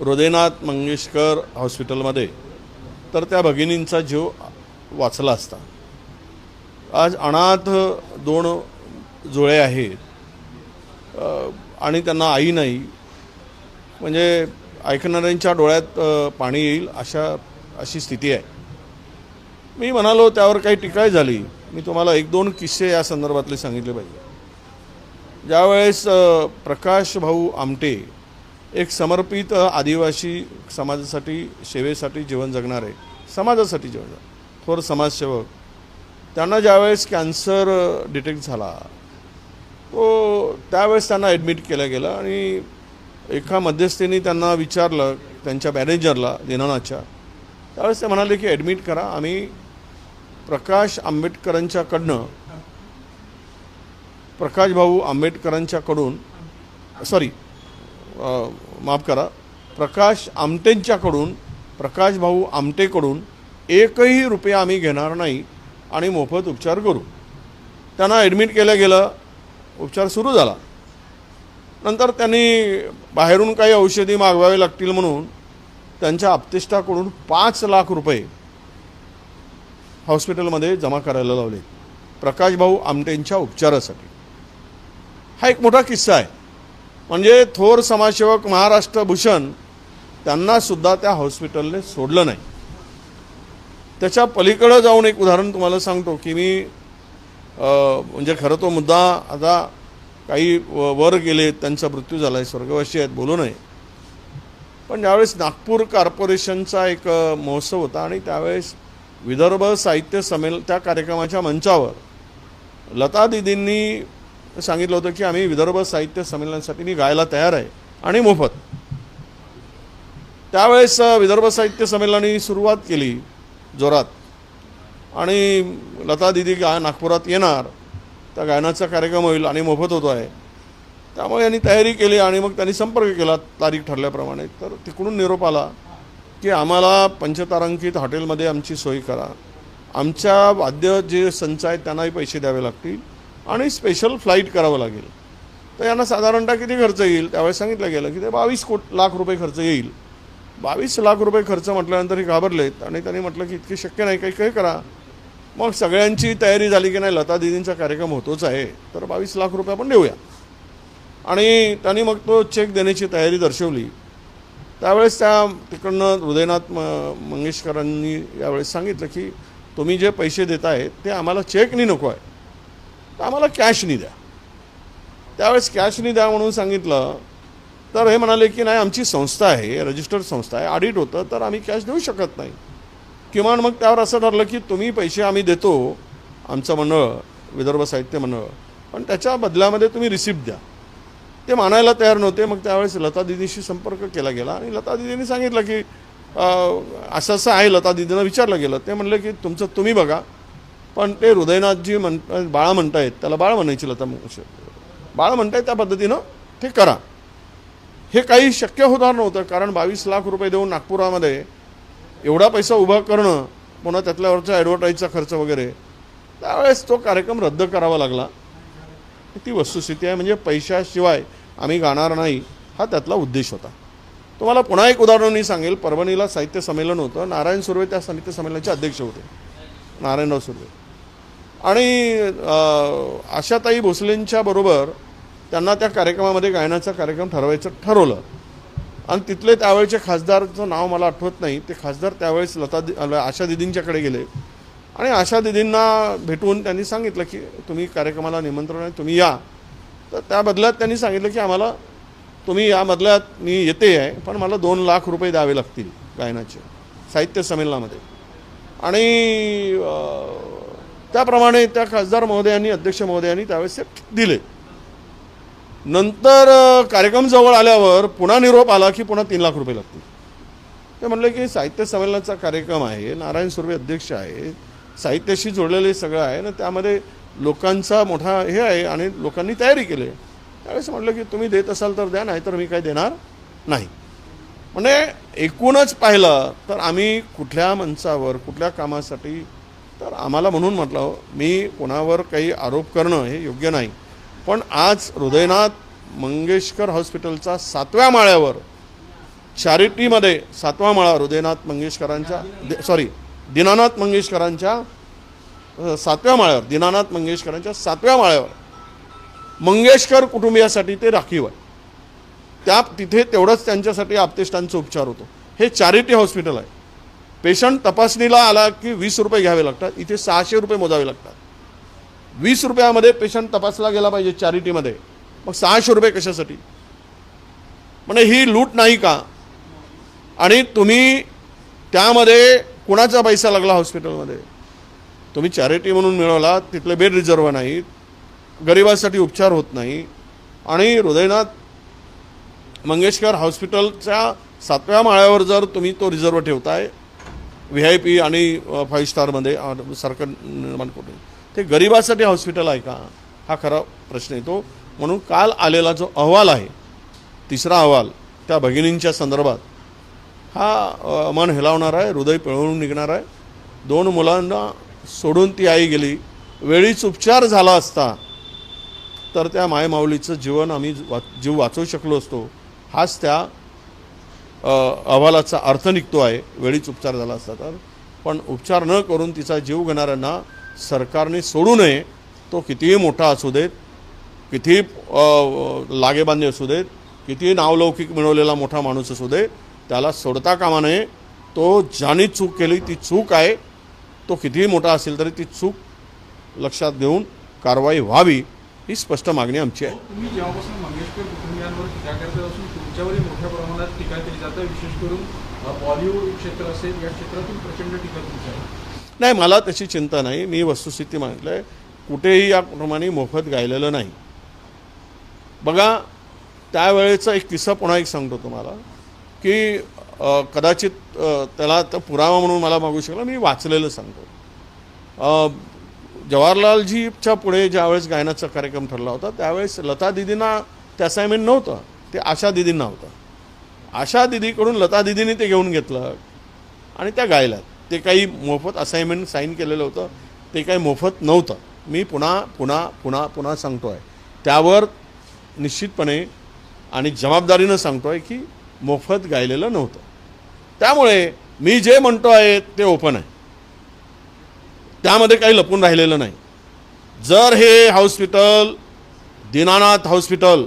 हृदयनाथ मंगेशकर हॉस्पिटलमध्ये. तर त्या भगिनींचा जीव वाचला असता. आज अनाथ दोन जुळे आहेत. आणि त्यांना आई नाही. म्हणजे ऐकणाऱ्यांच्या डोळ्यात पाणी येईल अशा अशी स्थिती आहे. मी म्हणालो त्यावर काही टीकाही झाली. मी तुम्हाला एक दोन किस्से या संदर्भातले सांगितले पाहिजे. ज्यावेळेस प्रकाश भाऊ आमटे एक समर्पित आदिवासी समाजासाठी सेवेसाठी जीवन जगणारे समाजासाठी जीवन जग- थोर समाजसेवक त्यांना ज्यावेळेस कॅन्सर डिटेक्ट झाला तो त्यावेळेस त्यांना ॲडमिट केलं गेलं आणि एका मध्यस्थीने त्यांना विचारलं त्यांच्या मॅनेजरला दिनानाच्या त्यावेळेस ते म्हणाले की ॲडमिट करा आम्ही प्रकाश आंबेडकरांच्याकडनं प्रकाश भाऊ आंबेडकरांच्याकडून सॉरी माफ करा. प्रकाश आमटेंच्याकडून प्रकाश भाऊ आमटेकडून एकही रुपया आम्ही घेणार नाही आणि मोफत उपचार करू. त्यांना ॲडमिट केलं गेलं उपचार सुरू झाला. नंतर त्यांनी बाहेरून काही औषधी मागवावे लागतील म्हणून त्यांच्या आपतिष्टाकडून पाच लाख रुपये हॉस्पिटलमध्ये जमा करायला लावले. प्रकाश भाऊ आमटेंच्या उपचारासाठी. हा एक मोठा किस्सा आहे. म्हणजे थोर समाजसेवक महाराष्ट्र भूषण त्यांनासुद्धा त्या हॉस्पिटलने सोडलं नाही. त्याच्या पलीकडं जाऊन एक उदाहरण तुम्हाला सांगतो की मी म्हणजे खरं तो मुद्दा आता काही व- वर गेले त्यांचा मृत्यू झाला आहे स्वर्गवासी आहेत बोलू नये. पण ज्यावेळेस नागपूर कॉर्पोरेशनचा एक महोत्सव होता आणि त्यावेळेस विदर्भ साहित्य संमेलन त्या कार्यक्रमाच्या मंचावर लता दिदींनी सांगितलं होतं की आम्ही विदर्भ साहित्य संमेलनासाठी मी गायला तयार आहे आणि मोफत. त्यावेळेस विदर्भ साहित्य संमेलनाने सुरुवात केली जोरात. आणि लता दिदी गा नागपुरात येणार त्या गायनाचा कार्यक्रम होईल आणि मोफत होतो आहे. त्यामुळे यांनी तयारी केली आणि मग त्यांनी संपर्क केला तारीख ठरल्याप्रमाणे. तर तिकडून निरोप आला की आम्हाला पंचतारांकित हॉटेलमध्ये आमची सोय करा. आमच्या वाद्य जे संच आहेत त्यांनाही पैसे द्यावे लागतील. आणि स्पेशल फ्लाईट करावं लागेल. तर यांना साधारणतः किती खर्च येईल? त्यावेळेस सांगितलं गेलं की ते बावीस कोट लाख रुपये खर्च येईल. बावीस लाख रुपये खर्च म्हटल्यानंतर हे घाबरलेत आणि त्यांनी म्हटलं की इतके शक्य नाही काही काही करा. मग सगळ्यांची तयारी झाली की नाही लता दिदींचा कार्यक्रम होतोच आहे तर बावीस लाख रुपये आपण देऊया. आणि त्यांनी मग तो चेक देण्याची तयारी दर्शवली. त्यावेळेस त्या तिकडनं हृदयनाथ म मंगेशकरांनी यावेळेस सांगितलं की तुम्ही जे पैसे देत आहेत ते आम्हाला चेकनी नको आहे. तर आम्हाला कॅशनी द्या. त्यावेळेस कॅशनी द्या म्हणून सांगितलं. तर हे म्हणाले की नाही आमची संस्था आहे रजिस्टर्ड संस्था आहे ऑडिट होतं तर आम्ही कॅश देऊ शकत नाही. किमान मग त्यावर असं ठरलं की तुम्ही पैसे आम्ही देतो आमचं मंडळ विदर्भ साहित्य मंडळ पण त्याच्या बदल्यामध्ये तुम्ही रिसिप्ट द्या. ते मानायला तयार नव्हते मग त्यावेळेस लता दिदीशी संपर्क केला गेला. आणि लता दिदींनी सांगितलं की असं असं आहे लता दिदींना विचारलं गेलं. ते म्हणलं की तुमचं तुम्ही बघा. पण ते हृदयनाथजी म्हण बाळा म्हणतायत त्याला बाळ म्हणायची लता मंगेशकर. बाळ म्हणतायत त्या पद्धतीनं ते करा. हे काही शक्य होणार नव्हतं कारण बावीस लाख रुपये देऊन नागपुरामध्ये एवढा पैसा उभा करणं पुन्हा त्यातल्यावरचा ॲडव्हर्टाईजचा खर्च वगैरे त्यावेळेस तो कार्यक्रम रद्द करावा लागला. ती वस्तुस्थिती आहे म्हणजे पैशाशिवाय आम्ही गाणार नाही हा त्यातला उद्देश होता. तुम्हाला पुन्हा एक उदाहरण मी सांगेल. परभणीला साहित्य संमेलन होतं. नारायण सुर्वे त्या साहित्य संमेलनाचे अध्यक्ष होते. नारायणराव सुर्वे. आणि आशाताई भोसलेंच्या बरोबर त्यांना त्या कार्यक्रमामध्ये गायनाचा कार्यक्रम ठरवायचं ठरवलं. आणि तिथले त्यावेळेचे खासदारचं नाव मला आठवत नाही ते खासदार त्यावेळेस लता दि आशा दिदींच्याकडे गेले. आणि आशा दिदींना भेटून त्यांनी सांगितलं की तुम्ही कार्यक्रमाला निमंत्रण आहे तुम्ही या. तर त्या बदल्यात त्यांनी सांगितलं की आम्हाला तुम्ही या बदल्यात मी येते आहे पण मला दोन लाख रुपये द्यावे लागतील गायनाचे साहित्य संमेलनामध्ये. आणि त्याप्रमाणे त्या खासदार महोदयांनी अध्यक्ष महोदयांनी त्यावेळेस ते दिले. नंतर कार्यक्रम जवळ आल्यावर पुन्हा निरोप आला की पुन्हा तीन लाख रुपये लागतील. ते म्हणले की साहित्य संमेलनाचा कार्यक्रम आहे नारायण सुर्वे अध्यक्ष आहे साहित्याशी जोडलेले सगळं आहे ना त्यामध्ये लोकांचा मोठा हे आहे आणि लोकांनी तयारी केली आहे. त्यावेळेस म्हटलं की तुम्ही देत असाल तर द्या नाही तर मी काही देणार नाही. म्हणजे एकूणच पाहिलं तर आम्ही कुठल्या मंचावर कुठल्या कामासाठी तर आम्हाला म्हणून म्हटलं हो, मी कोणावर काही आरोप करणं हे योग्य नाही. पण आज हृदयनाथ मंगेशकर हॉस्पिटलचा सातव्या माळ्यावर चॅरिटीमध्ये सातवा माळा हृदयनाथ मंगेशकरांच्या सॉरी दीनानाथ मंगेशकरांच्या सातव्या माळ्यावर दीनानाथ मंगेशकरांच्या सातव्या माळ्यावर मंगेशकर कुटुंबियासाठी ते राखीव आहे त्या तिथे तेवढंच त्यांच्यासाठी आपतेष्टांचा उपचार होतो. हे चॅरिटी हॉस्पिटल आहे. पेशंट तपासणीला आला की वीस रुपये घ्यावे लागतात इथे सहाशे रुपये मोजावे लागतात. वीस रुपयामध्ये पेशंट तपासला गेला पाहिजे चॅरिटीमध्ये मग सहाशे रुपये कशासाठी? म्हणजे ही लूट नाही का? आणि तुम्ही त्यामध्ये कुणाचा पैसा लागला हॉस्पिटलमध्ये? तुम्ही चॅरिटी म्हणून मिळवला तिथले बेड रिझर्व नाहीत गरिबासाठी उपचार होत नाही. आणि हृदयनाथ मंगेशकर हॉस्पिटलच्या सातव्या माळ्यावर जर तुम्ही तो रिझर्व ठेवताय व्ही आय पी आणि फाईव्ह स्टारमध्ये सरकार निर्माण करून. ते गरिबासाठी हॉस्पिटल आहे का? हा खरा प्रश्न येतो. म्हणून काल आलेला जो अहवाल आहे तिसरा अहवाल त्या भगिनींच्या संदर्भात हा मन हेलावणार आहे हृदय पिळवून निघणार आहे. दोन मुलांना सोडून ती आई गेली. वेळीच उपचार झाला असता तर त्या मायमाऊलीचं जीवन आम्ही वा जीव वाचवू शकलो असतो. हाच त्या अहवालाचा अर्थ निघतो आहे. वेळीच उपचार झाला असता तर. पण उपचार न करून तिचा जीव घेणाऱ्यांना सरकारने सोडू नये. तो कितीही मोठा असू देत कितीही लागेबांधे असू देत कितीही नावलौकिक मिळवलेला मोठा माणूस असू दे त्याला सोडता कामा नये. तो ज्याने चूक केली ती चूक आहे. तो कितीही मोठा असेल तरी ती चूक लक्षात घेऊन कारवाई व्हावी. ही स्पष्ट मागणी आमची आहे. तुम्ही जेव्हापासून मंगेशकर कुटुंबियांवर टीका करत असून तुमच्यावरही मोठ्या प्रमाणात टीका केली जाते विशेष करून बॉलिवूड क्षेत्र असेल या क्षेत्रातून प्रचंड टीका नाही मला त्याची चिंता नाही. मी वस्तुस्थिती म्हटलं आहे कुठेही या कुटुंबाने मोफत गायलेलं नाही. बघा त्यावेळेचा एक किस्सा पुन्हा एक सांगतो तुम्हाला की कदाचित त्याला तर पुरावा म्हणून मला मागू शकला मी वाचलेलं सांगतो. जवाहरलालजीच्या पुढे ज्यावेळेस गायनाचा कार्यक्रम ठरला होता त्यावेळेस लता दिदींना ते असाइनमेंट नव्हतं. ते आशा दिदींना होतं. आशा दिदीकडून लता दिदीने ते घेऊन घेतलं आणि त्या गायल्यात ते काही मोफत असाइनमेंट साईन केलेलं होतं. ते काही मोफत नव्हतं. मी पुन्हा पुन्हा पुन्हा पुन्हा सांगतो आहे त्यावर निश्चितपणे आणि जबाबदारीनं सांगतो आहे की मोफत गायलेलं नव्हतं. त्यामुळे मी जे म्हणतो आहे ते ओपन आहे. त्यामध्ये काही लपून राहिलेलं नाही. जर हे हॉस्पिटल दीनानाथ हॉस्पिटल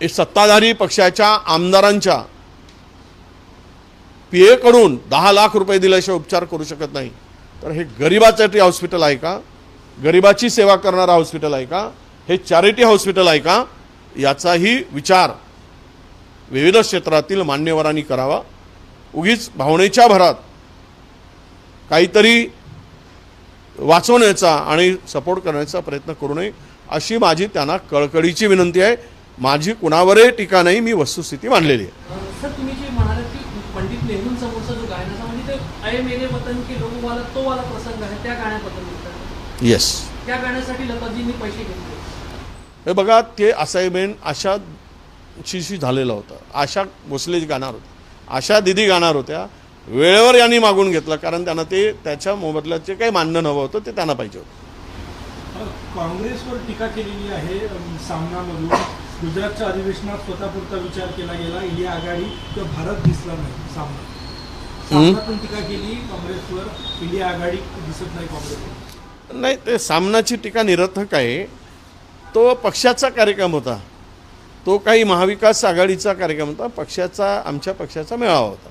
हे सत्ताधारी पक्षाच्या आमदारांच्या पी एकडून दहा लाख रुपये दिल्याशिवाय उपचार करू शकत नाही. तर हे गरिबासाठी हॉस्पिटल आहे का? गरिबाची सेवा करणारं हॉस्पिटल आहे का? हे चॅरिटी हॉस्पिटल आहे का? याचाही विचार विविध क्षेत्रातील मान्यवरांनी करावा. उगीच भावनेच्या भरात काहीतरी वाचवण्याचा आणि सपोर्ट करण्याचा प्रयत्न करू नये अशी माझी त्यांना कळकळीची विनंती आहे. माझी कुणावरही टीका नाही मी वस्तुस्थिती मांडलेली आहे. सर तुम्ही जे म्हणालात की पंडित नेहरू समोरचा जो गायनाचा म्हणजे ते अय मेरे वतन के लोग वाला तो वाला प्रसंग आहे त्या गाण्याबद्दल बोलतात येस त्या गाण्यासाठी लताजींनी पैसे घेतले. हे बघा ते असाइनमेंट आशा शी झालेलं होतं. आशा भोसले गाणार होते. आशा दिदी गाणार होत्या. वेळेवर यांनी मागून घेतलं कारण त्यांना ते त्याच्या मोबदल्याचे काही मानणं नवं होतं ते त्यांना पाहिजे होतं. काँग्रेसवर टीका केलेली आहे सामनामधून. गुजरातच्या अधिवेशनात स्वतःपुरता विचार केला गेला इंडिया आघाडी किंवा भारत दिसला नाही सामना. सामनातून टीका केली काँग्रेसवर इंडिया आघाडी दिसत नाही काँग्रेसवर. नाही ते सामनाची टीका निरर्थक आहे. तो पक्षाचा कार्यक्रम होता. तो काही महाविकास आघाडीचा कार्यक्रम होता पक्षाचा आमच्या पक्षाचा मेळावा होता.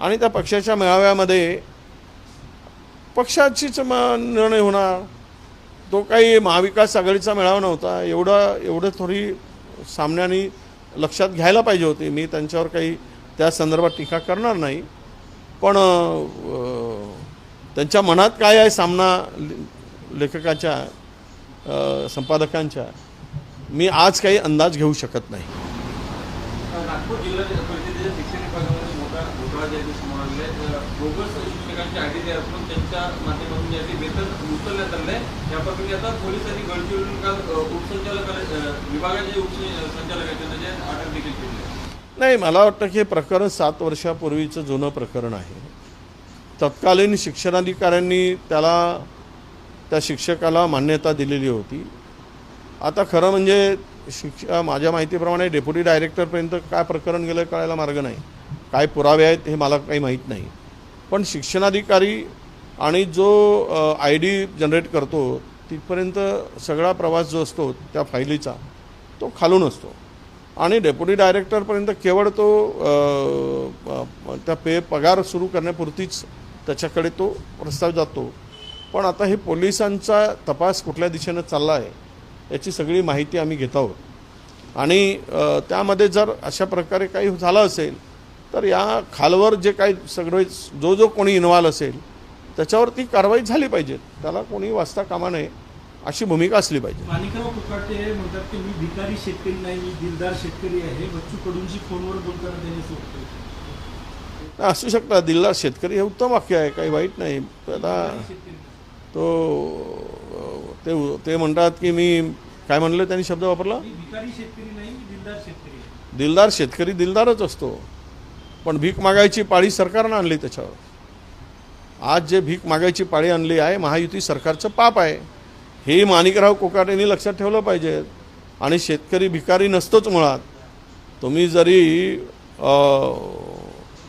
आणि त्या पक्षाच्या मेळाव्यामध्ये पक्षाचीच म निर्णय होणार. तो काही महाविकास आघाडीचा मेळावा नव्हता. एवढा एवढं थोडी सामन्याने लक्षात घ्यायला पाहिजे होते. मी त्यांच्यावर काही त्या संदर्भात टीका करणार नाही. पण त्यांच्या मनात काय आहे सामना लेखकाच्या संपादकांच्या मी आज काही अंदाज घेऊ शकत नाही. समोर बोगस असून त्यांच्या माध्यमातून वेतन उचलण्यात या प्रकरणी आता पोलिसांनी गडचिरोली काल उपसंचालक विभागाचे उपसंचालक आहेत त्यांना जे अटक देखील केली नाही मला वाटतं की हे प्रकरण सात वर्षापूर्वीचं जुनं प्रकरण आहे. तत्कालीन शिक्षणाधिकाऱ्यांनी त्याला त्या शिक्षकाला मान्यता दिलेली होती. आता खरं म्हणजे शिक्षा माझ्या माहितीप्रमाणे डेप्युटी डायरेक्टरपर्यंत काय प्रकरण गेलं कळायला मार्ग नाही. काय पुरावे आहेत हे मला काही माहीत नाही. पण शिक्षणाधिकारी आणि जो आय डी जनरेट करतो तिथपर्यंत सगळा प्रवास जो असतो त्या फायलीचा तो खालून असतो. आणि डेप्युटी डायरेक्टरपर्यंत केवळ तो त्या पे पगार सुरू करण्यापुरतीच त्याच्याकडे तो प्रस्ताव जातो. पण आता हे पोलिसांचा तपास कुठल्या दिशेनं चालला आहे याची सगळी माहिती आम्ही घेत आहोत. आणि त्यामध्ये जर अशा प्रकारे काही झालं असेल तर या खालवर जे काही सगळे जो जो कोणी इन्व्हॉल्व असेल त्याच्यावर ती कारवाई झाली पाहिजे. त्याला कोणी वाचता कामा नये अशी भूमिका असली पाहिजे. माणिकराव कोकाटे म्हणतात की मी भिकारी शेतकरी नाही मी दिलदार शेतकरी आहे. बच्चू कडूंशी फोनवर बोलताना त्यांनी असू शकतात दिल्ला शेतकरी हे उत्तम वाक्य आहे काही वाईट नाही. आता तो ते ते म्हणतात की मी काय म्हणलं त्यांनी शब्द वापरला? मी भिकारी शेतकरी नाही मी दिलदार शेतकरी दिलदार शेतकरी दिलदारच असतो. पण भीक मागायची पाळी सरकारनं आणली त्याच्यावर. आज जे भीक मागायची पाळी आणली आहे महायुती सरकारचं पाप आहे. हे माणिकराव कोकाटेंनी लक्षात ठेवलं पाहिजे. आणि शेतकरी भिकारी नसतोच मुळात. तुम्ही जरी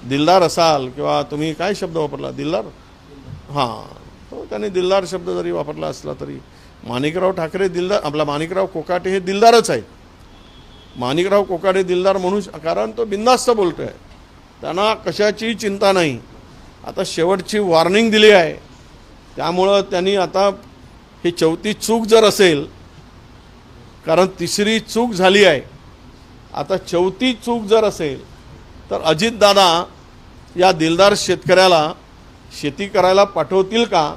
दिलदार असाल किंवा तुम्ही काय शब्द वापरला? दिलदार? हां. तो त्याने दिलदार शब्द जरी वापरला असला तरी. माणिकराव ठाकरे दिलदार आपला माणिकराव कोकाटे हे दिलदारच आहेत. माणिकराव कोकाटे दिलदार म्हणून कारण तो बिंदास्त बोलतो आहे त्यांना कशाची चिंता नाही. आता शेवटची वॉर्निंग दिली आहे. त्यामुळं त्यांनी आता ही चौथी चूक जर असेल कारण तिसरी चूक झाली आहे. आता चौथी चूक जर असेल तर अजितदादा या दिलदार शेतकऱ्याला शेती करायला पाठवतील का?